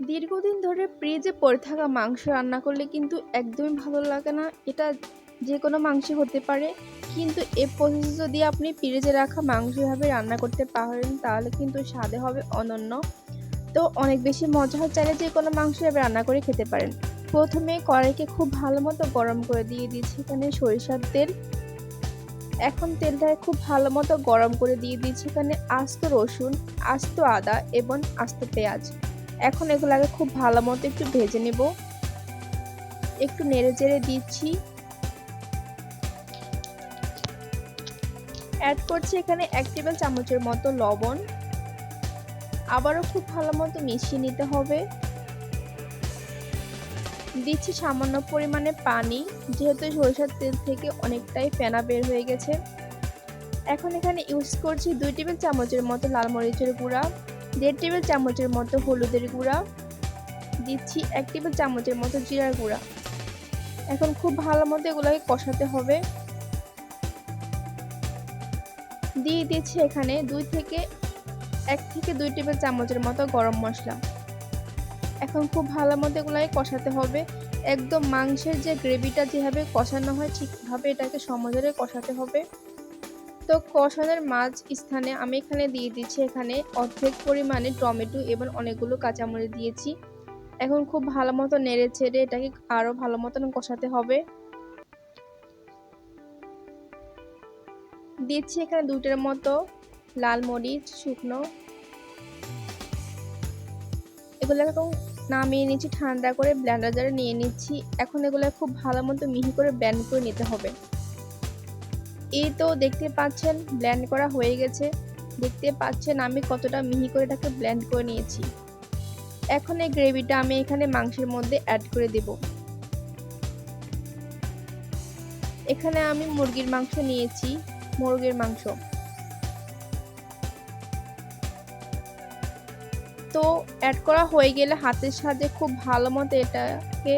দীর্ঘদিন ধরে ফ্রিজে পড়ে থাকা মাংস রান্না করলে কিন্তু একদমই ভালো লাগে না। এটা যে কোনো মাংস হতে পারে। কিন্তু এ প্রসেসে যদি আপনি ফ্রিজে রাখা মাংস এভাবে রান্না করতে পারেন, তাহলে কিন্তু স্বাদে হবে অনন্য। তো অনেক বেশি মজা হয়, চাইলে যে কোনো মাংস রান্না করে খেতে পারেন। প্রথমে কড়াইকে খুব ভালো মতো গরম করে দিয়ে দিচ্ছি এখানে সরিষার তেল। এখন তেলটাকে খুব ভালো মতো গরম করে দিয়ে দিচ্ছি এখানে আস্ত রসুন, আস্ত আদা এবং আস্ত পেঁয়াজ। এখন এগুলাকে খুব ভালো মতো একটু ভেজে নেব। একটু নেড়ে চেড়ে দিচ্ছি। অ্যাড করছি এখানে এক টেবিল চামচের মতো লবণ। আবারও খুব ভালো মতো মিশিয়ে নিতে হবে। দিচ্ছি সামান্য পরিমাণে পানি, যেহেতু সরিষার তেল থেকে অনেকটাই ফেনা বের হয়ে গেছে। এখন এখানে ইউজ করছি দুই টেবিল চামচের মতো লাল মরিচের গুঁড়া। দেড় টেবিল চামচের মতো হলুদের গুঁড়া। দিচ্ছি এক টেবিল চামচের মতো জিরার গুঁড়া। এখন খুব ভালো মতো এগুলোকে কষাতে হবে। দিয়ে দিচ্ছি এখানে দুই থেকে এক থেকে দুই টেবিল চামচের মতো গরম মশলা। এখন খুব ভালো মতো এগুলোকে কষাতে হবে। একদম মাংসের যে গ্রেভিটা যেভাবে কষানো হয় ঠিকভাবে এটাকে সমঝরে কষাতে হবে। তো কষানোর মাছ স্থানে আমি এখানে দিয়ে দিচ্ছি এখানে অর্ধেক পরিমাণে টমেটো এবং অনেকগুলো কাঁচামরিচ দিয়েছি। এখন খুব ভালো মতো নেড়ে ছেড়ে এটাকে আরও ভালো মতন কষাতে হবে। দিচ্ছি এখানে দুটোর মতো লাল মরিচ, শুকনো। এগুলো এখন নামিয়ে নিচ্ছি, ঠান্ডা করে ব্ল্যান্ডার জারে নিয়ে নিচ্ছি। এখন এগুলো খুব ভালো মতো মিহি করে ব্যান্ড করে নিতে হবে। এই তো দেখতে পাচ্ছেন ব্ল্যান্ড করা হয়ে গেছে। দেখতে পাচ্ছেন আমি কতটা মিহি করে এটাকে ব্ল্যান্ড করে নিয়েছি। এখন এই গ্রেভিটা আমি এখানে মাংসের মধ্যে অ্যাড করে দেব। এখানে আমি মুরগির মাংস নিয়েছি, মুরগির মাংস। তো অ্যাড করা হয়ে গেলে হাতের সাহায্যে খুব ভালো মতো এটাকে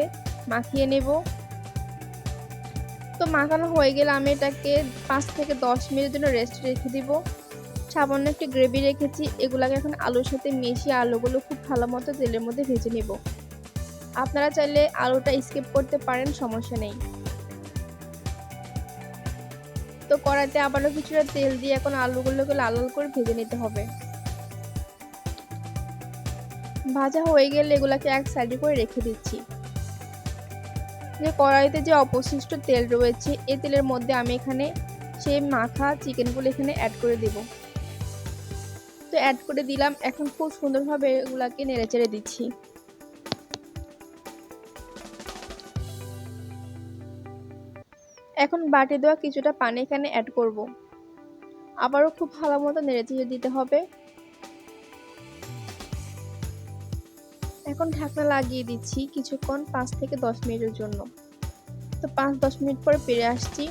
মাখিয়ে নেব। তো মাখানো হয়ে গেলে আমি এটাকে পাঁচ থেকে দশ মিনিটের জন্য রেস্ট রেখে দিব। সামান্য একটি গ্রেভি রেখেছি, এগুলাকে এখন আলুর সাথে মিশিয়ে আলুগুলো খুব ভালো মতো তেলের মধ্যে ভেজে নেব। আপনারা চাইলে আলুটা স্কিপ করতে পারেন, সমস্যা নেই। তো কড়াইতে আবারও কিছুটা তেল দিয়ে এখন আলুগুলোকে লাল লাল করে ভেজে নিতে হবে। ভাজা হয়ে গেলে এগুলাকে এক সাইডে করে রেখে দিচ্ছি। যে কড়াইতে যে অবশিষ্ট তেল রয়েছে, এ তেলের মধ্যে আমি এখানে সেই মাখা চিকেনগুলো এখানে অ্যাড করে দেব। তো অ্যাড করে দিলাম, এখন খুব সুন্দরভাবে এগুলাকে নেড়ে চেড়ে দিচ্ছি। এখন বাটি দেওয়া কিছুটা পানি এখানে অ্যাড করব। আবারও খুব ভালো মতো নেড়ে চেড়ে দিতে হবে। এখন ঢাকনা লাগিয়ে দিচ্ছি কিছুক্ষণ পাঁচ থেকে দশ মিনিটের জন্য। তো পাঁচ দশ মিনিট পরে পেরে আসছি।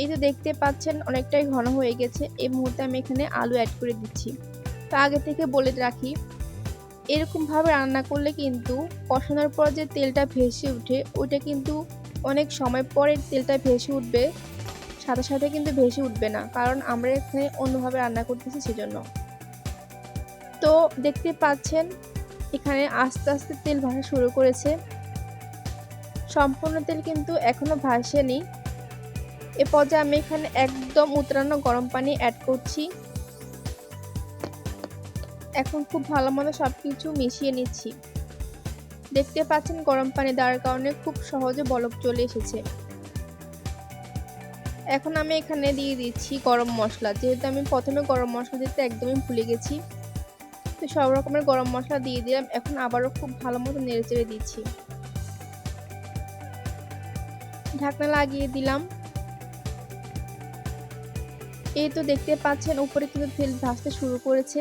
এই তো দেখতে পাচ্ছেন অনেকটাই ঘন হয়ে গেছে। এই মুহূর্তে আমি এখানে আলু অ্যাড করে দিচ্ছি। তো আগে থেকে বলে রাখি, এরকমভাবে রান্না করলে কিন্তু কষানোর পর যে তেলটা ভেসে উঠে ওইটা কিন্তু অনেক সময় পরে তেলটা ভেসে উঠবে, সাথে সাথে কিন্তু ভেসে উঠবে না। কারণ আমরা এখানে অন্যভাবে রান্না করতেছি সেজন্য। তো দেখতে পাচ্ছেন এখানে আস্তে আস্তে তেল ভাসা শুরু করেছে। সম্পূর্ণ তেল কিন্তু এখনও ভাসেনি। এ পর্যায়ে আমি এখানে একদম উতরানো গরম পানি অ্যাড করছি। এখন খুব ভালো মতো সব কিছু মিশিয়ে নিচ্ছি। দেখতে পাচ্ছেন গরম পানি দেওয়ার কারণে খুব সহজে বলক চলে এসেছে। এখন আমি এখানে দিয়ে দিচ্ছি গরম মশলা। যেহেতু আমি প্রথমে গরম মশলা দিতে একদমই ভুলে গেছি। তো সব রকমের গরম মশলা দিয়ে দিলাম। এখন আবারও খুব ভালো মতো নেড়ে চেড়ে দিচ্ছি। ঢাকনা লাগিয়ে দিলাম। এই তো দেখতে পাচ্ছেন, উপরে কিন্তু তেল ভাসতে শুরু করেছে।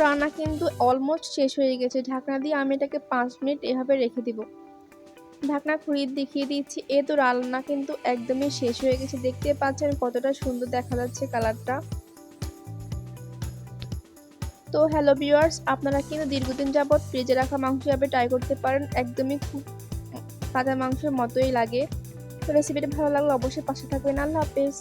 রান্না কিন্তু অলমোস্ট শেষ হয়ে গেছে। ঢাকনা দিয়ে আমি এটাকে পাঁচ মিনিট এভাবে রেখে দিব। ঢাকনা খুঁড়িয়ে দেখিয়ে দিচ্ছি। এ তো রান্না কিন্তু একদমই শেষ হয়ে গেছে। দেখতে পাচ্ছেন কতটা সুন্দর দেখা যাচ্ছে কালারটা। তো হ্যালো ভিউয়ার্স, আপনারা কিন্তু দীর্ঘদিন যাবৎ ফ্রিজে রাখা মাংস হিসাবে ট্রাই করতে পারেন। একদমই খুব কাঁচা মাংসের মতোই লাগে। তো রেসিপিটা ভালো লাগলে অবশ্যই পাশে থাকবেন। আল্লাহ হাফেজ।